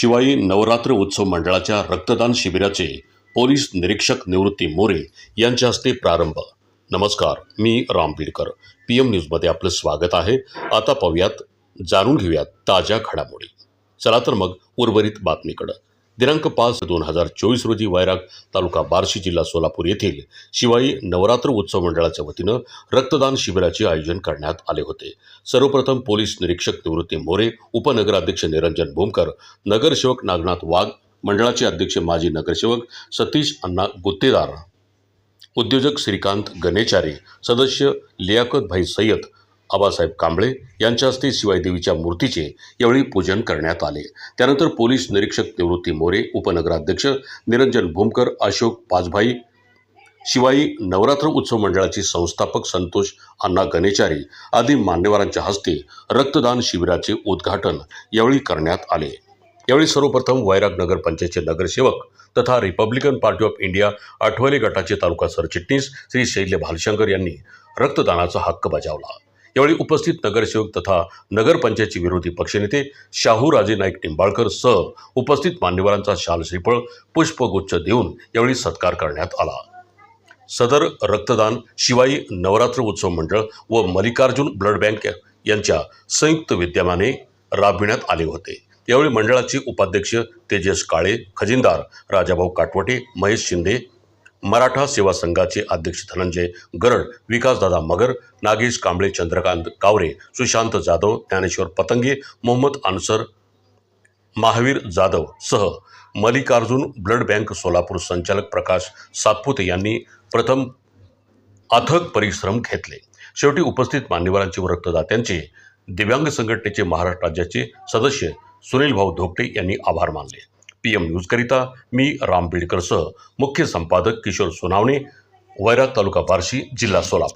शिवाई नवरात्र उत्सव मंडळाच्या रक्तदान शिबिराचे पोलीस निरीक्षक निवृत्ती मोरे यांच्या हस्ते प्रारंभ. नमस्कार मी राम बीडकर पी एम न्यूजमध्ये आपलं स्वागत आहे. आता पाहूयात जाणून घेऊयात ताज्या घडामोडी. चला तर मग उर्वरित बातमीकडं. दिनांक पाच दोन हजार चोवीस रोजी वैराग तालुका बार्शी जिल्हा सोलापूर येथील शिवाई नवरात्र उत्सव मंडळाच्या वतीनं रक्तदान शिबिराचे आयोजन करण्यात आले होते. सर्वप्रथम पोलीस निरीक्षक निवृत्ती मोरे उपनगराध्यक्ष निरंजन भूमकर नगरसेवक नागनाथ वाघ मंडळाचे अध्यक्ष माजी नगरसेवक सतीश अण्णा गुत्तेदार उद्योजक श्रीकांत गणेचारी सदस्य लियाकत भाई सय्यद आबासाहेब कांबळे यांच्या हस्ते शिवाईदेवीच्या मूर्तीचे यावेळी पूजन करण्यात आले. त्यानंतर पोलीस निरीक्षक निवृत्ती मोरे उपनगराध्यक्ष निरंजन भूमकर अशोक पाचभाई शिवाई नवरात्र उत्सव मंडळाचे संस्थापक संतोष अण्णा गणेचारी आदी मान्यवरांच्या हस्ते रक्तदान शिबिराचे उद्घाटन यावेळी करण्यात आले. यावेळी सर्वप्रथम वैराग नगर पंचायतचे नगरसेवक तथा Republican Party of India Athawale गटाचे तालुका सरचिटणीस श्री शैल्य भालशंकर यांनी रक्तदानाचा हक्क बजावला. यावेळी उपस्थित नगरसेवक तथा नगरपंचायतचे विरोधी पक्षनेते शाहूराजे नाईक निंबाळकर सह उपस्थित मान्यवरांचा शाल श्रीफळ पुष्पगुच्छ देऊन यावेळी सत्कार करण्यात आला. सदर रक्तदान शिवाई नवरात्र उत्सव मंडळ व मल्लिकार्जुन ब्लड बँक यांच्या संयुक्त विद्यमाने राबविण्यात आले होते. यावेळी मंडळाचे उपाध्यक्ष तेजस काळे खजिनदार राजाभाऊ काटवटे महेश शिंदे मराठा सेवा संघाचे अध्यक्ष धनंजय गरड विकासदादा मगर नागेश कांबळे चंद्रकांत कावरे सुशांत जाधव ज्ञानेश्वर पतंगे मोहम्मद आन्सर महावीर जाधव सह मल्लिकार्जुन ब्लड बँक सोलापूर संचालक प्रकाश सातपुते यांनी प्रथम अथक परिश्रम घेतले. शेवटी उपस्थित मान्यवरांचे व रक्तदात्यांचे दिव्यांग संघटनेचे महाराष्ट्र राज्याचे सदस्य सुनील भाऊ धोपटे यांनी आभार मानले. पी एम न्यूजकरिता मी राम बीडकरसह मुख्य संपादक किशोर सोनावणे वैराग तालुका बार्शी जिल्हा सोलापूर.